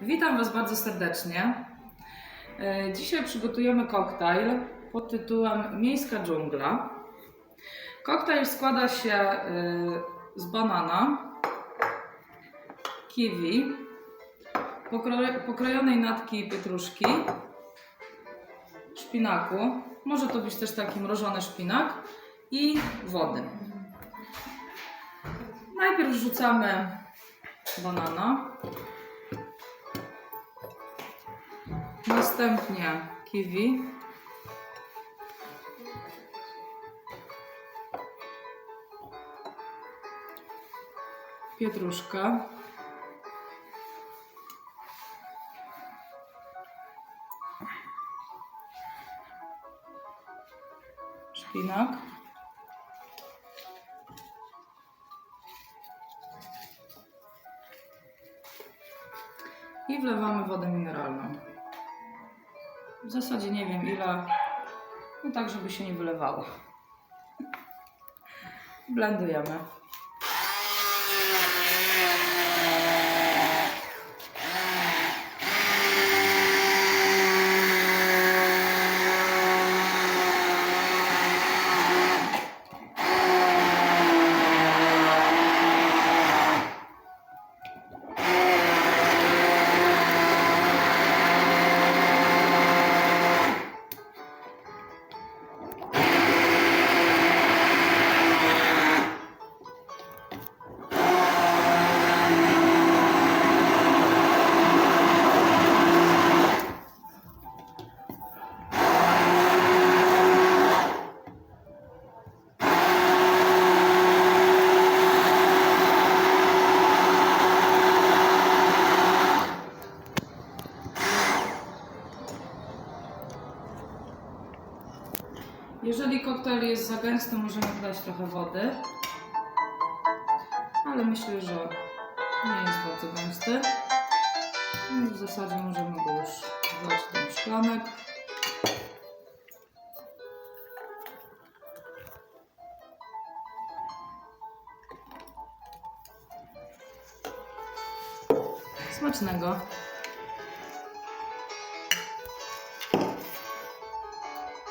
Witam Was bardzo serdecznie. E, Dzisiaj przygotujemy koktajl pod tytułem Miejska dżungla. Koktajl składa się e, z banana, kiwi, pokro- pokrojonej natki pietruszki, szpinaku, może to być też taki mrożony szpinak i wody. Najpierw wrzucamy banana. Następnie kiwi. Pietruszka. Szpinak. I wlewamy wodę mineralną. W zasadzie nie wiem ile, no tak żeby się nie wylewało. Blendujemy. Jeżeli koktajl jest za gęsty, możemy dodać trochę wody. Ale myślę, że nie jest bardzo gęsty. No w zasadzie możemy go już wlać do szklanek. Smacznego.